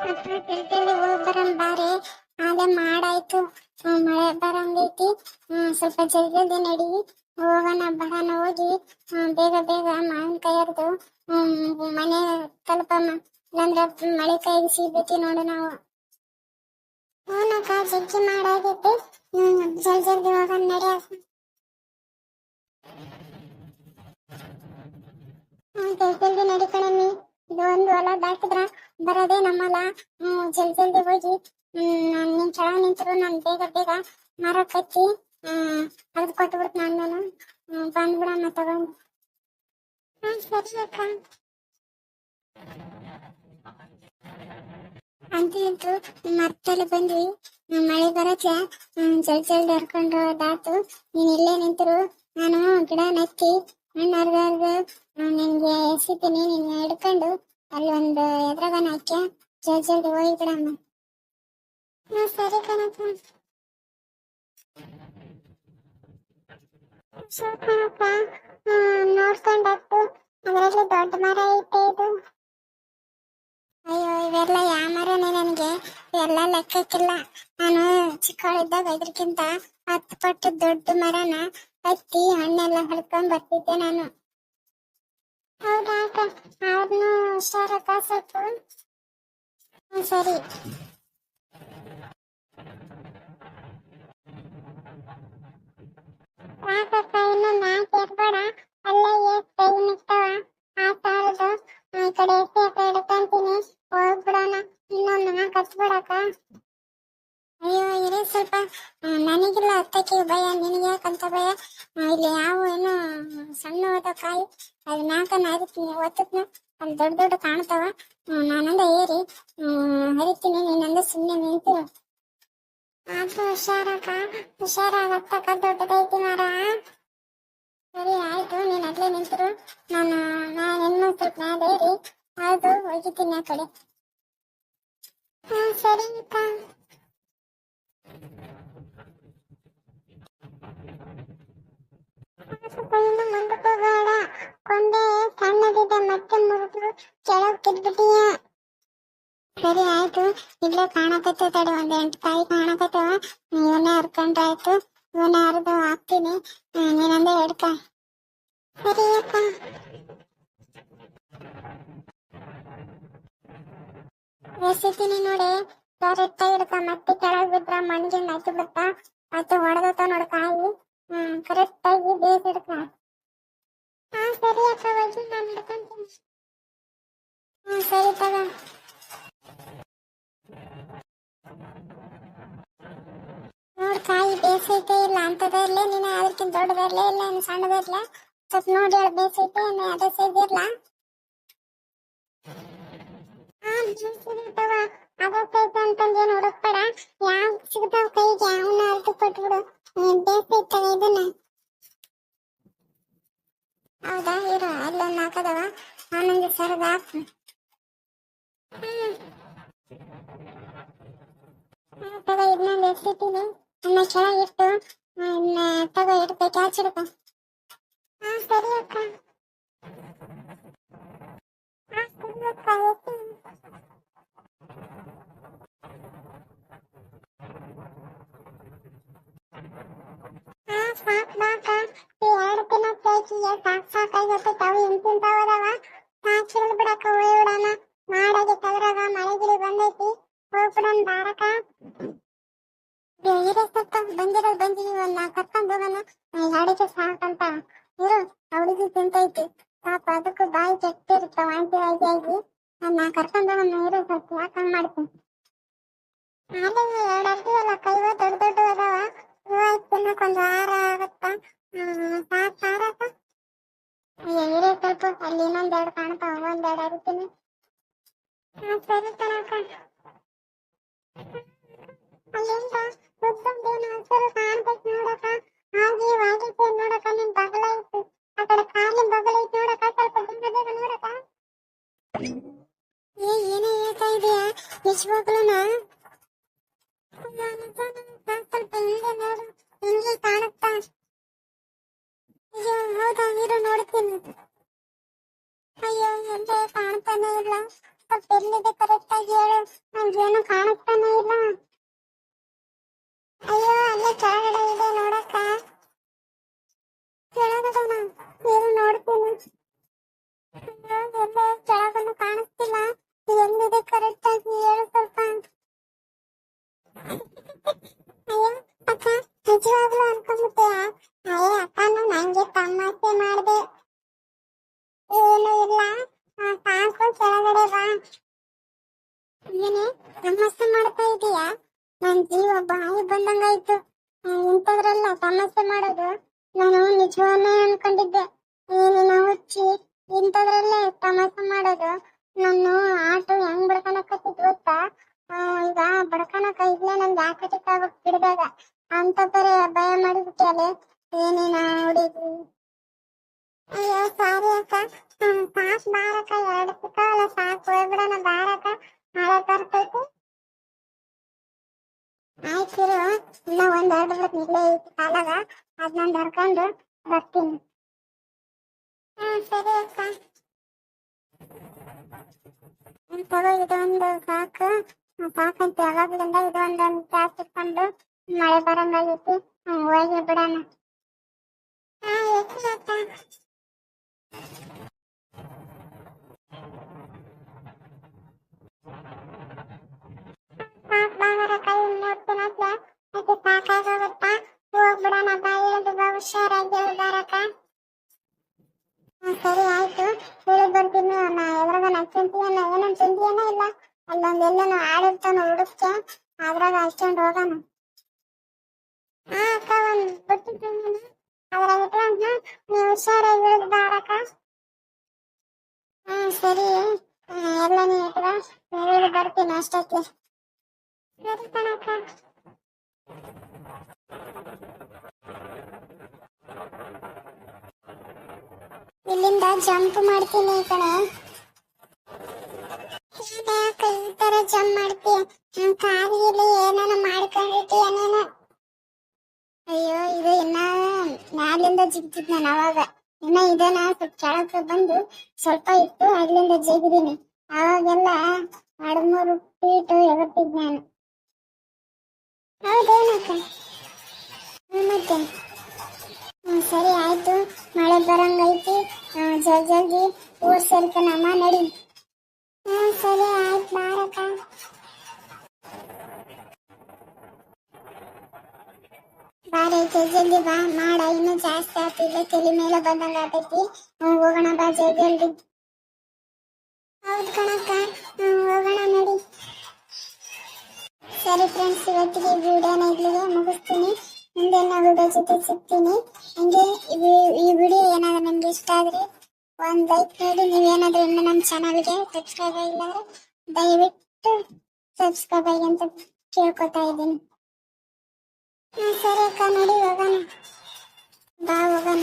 ಅಪ್ಪ ತಿಳ್ತಿಳಿ ಹೋಗ್ ಬರಂ ಬಾರೆ. ಅದೇ ಮಾಡಾಯ್ತು. ಮಳೆ ಬರಂಗೈತಿ. ಸ್ವಲ್ಪ ಜಲ್ದಿ ನಡಿ. ಹೋಗೋಣ, ಬರೋಣ, ಹೋಗಿ. ಬೇಗ ಬೇಗ ಮಾವಿನಕಾಯಿ ಹರಿದು. ಮನೆ ತಲುಪ ಇಲ್ಲಾಂದ್ರೆ ಮಳೆ ಕೈ ಸಿಗ್ಬೇಕು ನೋಡು ನಾವು. ಹೂನಕ್ಕ ಜಗ್ಗಿ ಮಾಡಾಗೈತಿ. ಹ್ಮ್, ಜಲ್ದಿ ಹೋಗೋಣ, ನಡಿ. ಜಲ್ದಿ ಜಲ್ದಿ ನಡಿ ಕಣಮ್ಮಿ. ಇದು ಒಂದು ಹೊಲ ದಾಟಿದ್ರ ಬರೋದೇ ನಮ್ಮಲ್ಲ. ಜಲ್ದಿ ಜಲ್ದಿ ಹೋಗಿ ಹ್ಮ್ ನಾನ್ ನಿನ್ ಕೆಳಗ್ ನಿಂತರು ನಾನ್ ಬೇಗ ಬೇಗ ಮರ ಕಚ್ಚಿ ಹ್ಮ್ ಅದ್ ಕೊಟ್ಬಿಡ್ತ ನಾನು ಹ್ಮ್ ಬಂದ್ಬಿಡಮ್ಮ ತಗೊಂಡು ಹ್ಮ್ ಸರಿ ಅಕ್ಕ. ಅಂತೂ ಇಂತೂ ಮತ್ತಲ್ಲಿ ಬಂದ್ವಿ. ಮಳೆ ಬರಕ್ಕೆ ಹ್ಮ್, ಜಲ್ದಿ ಹರ್ಕೊಂಡು ಹೋದಾತು ನೀನ್ ಇಲ್ಲೇ ನಿಂತರು. ನಾನು ಗಿಡ ನೆತ್ತಿ ಹಣ್ಣು ಹರ್ದು ಹ್ಮ್, ನಿನ್ಗೆ ಎಸಿತೀನಿ ನಿನ್ನ ಹಿಡ್ಕೊಂಡು. ಅಲ್ಲಿ ಒಂದು ಎದ್ರಗನ ಹಾಕ್ಯ? ಜಲ್ ಜಲ್ದಿ ಹೋಗಿ ಸರಿ ಕಣಪ್ಪ. ಕಣಪ್ಪ. ನೋಡ್ಕೊಂಡಾತು ಅದರಲ್ಲಿ ದೊಡ್ಡ ಮರ ಐತೆ ಅಯ್ಯೋ, ಇವೆಲ್ಲ ಯಾವ ಮರನೇ ನನಗೆ? ಇವೆಲ್ಲ ಲೆಕ್ಕಕ್ಕಿಲ್ಲ. ನಾನು ಚಿಕ್ಕವಳಿದ್ದಾಗ ಇದ್ರಕ್ಕಿಂತ ಹತ್ತು ಪಟ್ಟು ದೊಡ್ಡ ಮರನ ಹತ್ತಿ ಹಣ್ಣೆಲ್ಲ ಹಳ್ಕೊಂಡ್ ಬರ್ತಿದ್ದೆ ನಾನು. ಹೌದಾ ಅವ್ರನ್ನು ಹುಷಾರಕ್ಕ ಸ್ವಲ್ಪ. ಸರಿ. ಸಾಕಕ್ಕ ಇನ್ನು ನಾಲ್ಕು ಅಲ್ಲೇ ಇರ್ತಾವ? ಆ ಸಾರದು ಈ ಕಡೆ ಎಸಿ ಆ ಕಡೆ ಹಿಡ್ಕೊಂತೀನಿ ಹೋಗ್ಬಿಡೋಣ. ಇನ್ನೊಂದು ನಾಲ್ಕು ಹಚ್ಬಿಡಕ್ಕ ಅಯ್ಯೋ, ಇರೇ ಸ್ವಲ್ಪ. ನನಗಿಲ್ಲ ಅತ್ತಕ್ಕೆ ಭಯ. ನಿನಗೆ ಯಾಕಂತ ಭಯ? ಇಲ್ಲಿ ಯಾವ ಏನು ಸಣ್ಣ ಹೋದ ಕಾಯಿ. ಅದು ನಾಲ್ಕನ್ನ ಹರಿತೀನಿ ಒತ್ತದ್ನ ಅಲ್ಲಿ ದೊಡ್ಡ ದೊಡ್ಡ ಕಾಣ್ತಾವ. ನಾನಂದ ಏರಿ ಹರಿತೀನಿ, ನೀನಂದ ಸುಮ್ಮನೆ ನಿಂತಿರು. ಆದ್ರೂ ಹುಷಾರಕ್ಕ ಹುಷಾರಾಗತ್ತಕ್ಕ ದೊಡ್ಡದೈತಿ ಮರ. ಸರಿ, ಆಯ್ತು, ನೀನ್ ಅಲ್ಲೇ ನಿಂತರು. ನಾನು ನಾನು ಇನ್ನೊಂದ್ ಸ್ವಲ್ಪ ನಾಡೇರಿ ಹೌದು ಹೋಗಿದ್ದೀನಿ ಆ ಕಡೆ. ಹ್ಮ್ ಸರಿ ಅಕ್ಕ ಸ್ವಲ್ಪ ಇನ್ನು ಮುಂದಕ್ಕೆ ಹೋಗೋಣ ಕೊಂಡೆ ಸಣ್ಣದಿದೆ, ಮತ್ತೆ ಮುರಿದು ಕೆಳಗೆ ಬಿದ್ಬಿಟ್ಟಿಯ ಸರಿ ಆಯ್ತು, ಇಲ್ಲೇ ಕಾಣಕತ್ತೆ ತಡಿ, ಒಂದ್ ಎಂಟು ಕಾಯಿ ಕಾಣಕತ್ತವ ಇವನೇ ಹರ್ಕೊಂಡ್ರಾಯ್ತು ಇವನೇ ಹರಿದು ಹಾಕ್ತೀನಿ. ನೀನಂದೆ ಹಿಡ್ಕ. ಸರಿ ಅಕ್ಕ. ಎಸಿತೀನಿ ನೋಡಿ ಕರೆಕ್ಟ್ ಹಿಡ್ಕ. ಮತ್ತೆ ಕೆಳಗ್ ಬಿದ್ರ ಮಣ್ಣಿಗೆ ನೈತು ಬಿಡ್ತಾ ಮತ್ತೆ ಹೊಡೆದತ್ತ ನೋಡ ಕಾಯಿ. ಹ್ಮ್ ಕರೆಕ್ಟ್ ಆಗಿ ಬೇಸ್ ಹಿಡ್ಕ ಹಾ, ಸರಿ ಅಕ್ಕ, ಹೋಗಿ, ನಾನು ಹಿಡ್ಕೊಂತೀನಿ ಹ್ಮ್, ಸರಿ ತಗ. ನೋಡ್ ಕಾಯಿ ಬೇಸೈತೆ ಇಲ್ಲ ಅಂತದಲ್ಲೇ ನೀನು ಅದಕ್ಕಿಂತ ದೊಡ್ಡದಲ್ಲೇ ಇಲ್ಲ ಸಣ್ಣದ ಸಣ್ಣದಲ್ಲೇ ಸ್ವಲ್ಪ ನೋಡಿ ಹೇಳ, ಬೇಸೈತೆ ಏನು ಅದೇ ಸೈಜ್ ಇರ್ಲಾ? ಹಾ ಬೇಸಿರ್ತಾವ ತಗ. ಸೈಜ್ ತಗೋ ಇದನ್ನ ಎಷ್ಟಿಟ್ಟಿನಿ ಅನ್ನ ಕೆಳಗಿಟ್ಟು ಇನ್ನ ತಗೋ ಇಡ್ಬೇಕು ಕ್ಯಾಚ್ ಹಿಡ್ಕೊ ಹಾ ಸರಿ ಅಕ್ಕ ಹಾ ಸರಿ ಅಕ್ಕ ಎತ್ತಿ. ಹಾ ಸಾಕ್ ಬಾಕ ಈ ಎರಡು ದಿನ ಬೇಕಿಗೆ ಸಾಕ್ ಸಾಕಾಗತ್ತೆ ತಾವು ಇಂತಿಂತಾವ ಅದಾವ ಹೋಗ್ಬಿಡೋಣ ಬಾರಕ ಬೇರೆ ಸ್ವಲ್ಪ ಬಂದಿರೋ ಒಂದ್ ನಾಲ್ಕು ಕರ್ಕೊಂಡ್ ಹೋಗೋಣ. ಅಡಿಗೆ ಸಾಕಂತ. ಇರು ಅವಳಿಗೆ ತಿಂತೈತಿ ಪಾಪ ಅದಕ್ಕೂ ಬಾಯಿ ಕೆಟ್ಟಿರ್ತಾವ ವಾಂತಿ ಆಗಿ ಆಗಿ ನಾ ಕರ್ಕೊಂಡು ಹೋಗೋಣ, ಇರು, ಸ್ವಲ್ಪ ಯಾಕೆ ಹಂಗ್ ಮಾಡ್ತೀನಿ ಆದ್ರೆ ಎರಡು ಅರ್ದಿವಲ್ಲ ಕೈವ ದೊಡ್ಡ ದೊಡ್ಡ ಅದಾವ. ಇವಾಗ ತಿನ್ನಕ್ ಒಂದ್ ವಾರ ಆಗತ್ತ? ಸಾಕ್ ಅಯ್ಯೋ ಇರೇ, ಸ್ವಲ್ಪ, ಅಲ್ಲಿ ಇನ್ನೊಂದ್ ಎರಡು ಕಾಣ್ತಾವ ಒಂದೆರಡು ಅರಿತೀನಿ. ಸರಿ ಕಣಕ್ಕ. ಅಲ್ಲಿಂದ ಮಾಡೋದು. ನಾನು ನಿಜವನ್ನೇ ಅನ್ಕೊಂಡಿದ್ದೆ. ಏನಿನ ಹುಚ್ಚಿ ಇಂಥದ್ರಲ್ಲೇ ತಮಾಸ ಮಾಡೋದು. ನಾನು ಆಟೋ ಹೆಂಗ್ ಬಡ್ಕನಕತ್ತಿದ್ ಗೊತ್ತಾ? ಈಗ ಬಡ್ಕನಕ ಇದ್ಲೆ ನನ್ಗೆ ಯಾಕೆ ಬಿಡ್ದಾಗ ಅಂತ ಪರಿ ಭಯ ಮಾಡಿಬಿಟ್ಟೆ ಏನೇನ ಹುಡುಗಿ ಅಯ್ಯೋ ಸಾರಿ ಅಕ್ಕ. ಹ್ಮ್, ಸಾಕ್ ಬಾರಕ್ಕ. ಎರಡು ಸಿಕ್ಕಾವಲ್ಲ ಸಾಕು. ಹೋಗ್ಬಿಡೋಣ ಬಾರಕ ಮಳೆ ಬರ್ತೈತಿ. ಆಯ್ತು ಇನ್ನ ಒಂದ್ ಎರಡು ಬಿಡತ್ ಇಲ್ಲೇ ಐತಿ ಕಾಲಾಗ. ಅದ್ನೊಂದ್ ಬರ್ಕೊಂಡು ಬರ್ತೀನಿ. ಹ್ಮ್, ಸರಿ ಅಕ್ಕ. ತಗೋ, ಇದೊಂದು ಸಾಕು. ಸಾಕಂತ, ಯಾವಾಗ್ಲಿಂದ ಇದೊಂದೊಂದು ಕ್ಯಾಸ್ ಇಟ್ಕೊಂಡು ಮಳೆ ಬರಂಗಾಗೈತಿ ಹೋಗಿ ಬಿಡೋಣ. ಹಾ ಎಷ್ಟು ಅಕ್ಕ. ಇಳಿದು ಬಾ ಹುಷಾರಾಗಿ ಹೋಗ್ಬಾರಕ್ಕ ಹ್ಮ್, ಸರಿ ಆಯ್ತು. ಹೇಳಿ ಬರ್ತೀನಿ. ನಾ ಎದ್ರಾಗ ನಾ ತಿಂತೀಯನ ಏನನ್ ತಿಂತೀಯನ ಇಲ್ಲ. ಅಲ್ಲೊಂದ್ ಎಲ್ಲನ ಆಡಿರ್ತಾನ ಹುಡುಕ್ತೆ ಅದ್ರಾಗ ಹಚ್ಕೊಂಡ್ ಹೋಗೋಣ. ಹಾ ಅಕ್ಕ ಒಂದ್ ಬಿಟ್ಟಿದ್ದೀನಿ ಅದ್ರಾಗ ಇಟ್ಕೊಂಡ್ ನೀವು ಹುಷಾರಾಗಿ ಇಳಿದು ಬಾರಕ್ಕ ಹ್ಮ್ ಸರಿ. ಎಲ್ಲ ನೀ ಇಟ್ಕೊ. ಹೇಳಿ ಬರ್ತೀನಿ ಅಷ್ಟಕ್ಕೆ. ಸರಿ ಕಣಕ್ಕ. ಇಲ್ಲಿಂದ ಜಂಪ್ ಮಾಡ್ತೀನಿ ಈ ತರ ಜಂಪ್ ಮಾಡ್ತೀಯ? ನನ್ ಕಾಲಿಗೆ ಏನಾನ ಮಾಡ್ಕೊಂಡಿದ್ದೀಯ ನೀನು? ಅಯ್ಯೋ, ಇದು ಇನ್ನ ಮ್ಯಾಲಿಂದ ಜಿಗ್ತಿದ್ ನಾನು ಅವಾಗ ಇನ್ನ ಇದನ್ನ ಸ್ವಲ್ಪ ಕೆಳಕ್ಕೆ ಬಂದು ಸ್ವಲ್ಪ ಇತ್ತು ಅಲ್ಲಿಂದ ಜಿಗಿದೀನಿ. ಅವಾಗೆಲ್ಲ ಹದಿಮೂರು ಫೀಟ್ ಎಗತ್ತಿದ್ ನಾನು. ಹೌದೇನಕ್ಕ ಮತ್ತೆ? ಸರಿ ಆಯ್ತು, ಮಳೆ ಬರಂಗೈತಿ. ಜಲ್ ಜಲ್ದಿ ಊರ್ ಸೇರ್ಕನಮ್ಮ ನಡಿ. ಹ್ಮ್ ಸರಿ ಆಯ್ತು ಬಾರಕ್ಕ ಬಾರೈತೆ ಜಲ್ ಜಲ್ದಿ ಬಾ, ಮಾಡ. ಇನ್ನೂ ಜಾಸ್ತಿ ಆಗ್ತಿಲ್ಲ ತಲೆ ಮೇಲೆ ಬಂದಂಗ ಆಗ್ತೈತಿ ಹೋಗೋಣ ಬಾ, ಜಲ್ ಜಲ್ದಿ. ಹೌದು ಕಣಕ್ಕ. ಹೋಗೋಣ ನಡಿ. ಸರಿ ಫ್ರೆಂಡ್ಸ್ ಇವತ್ತಿಗೆ ವಿಡಿಯೋನ ಇಲ್ಲಿಗೆ ಮುಗಿಸ್ತೀನಿ. ಮುಂದೆ ವಿಡಿಯೋ ಜೊತೆ ಸಿಗ್ತೀನಿ. ಹಂಗೆ ಈ ವಿಡಿಯೋ ಏನಾದ್ರೂ ನಿಮ್ಗೆ ಇಷ್ಟ ಆದ್ರೆ ಒಂದ್ ಲೈಕ್ ನೀಡಿ ನೀವೇನಾದ್ರೂ ಇನ್ನು ನಮ್ಮ ಚಾನಲ್ಗೆ ಸಬ್ಸ್ಕ್ರೈಬ್ ಆಗಿಲ್ಲ ಅಂದ್ರೆ ದಯವಿಟ್ಟು ಸಬ್ಸ್ಕ್ರೈಬ್ ಆಗಿ ಅಂತ ಕೇಳ್ಕೊತಾ ಇದ್ದೀನಿ. ಸರಿ ಅಕ್ಕ, ನೋಡಿ, ಹೋಗೋಣ. ಬಾ, ಹೋಗೋಣ.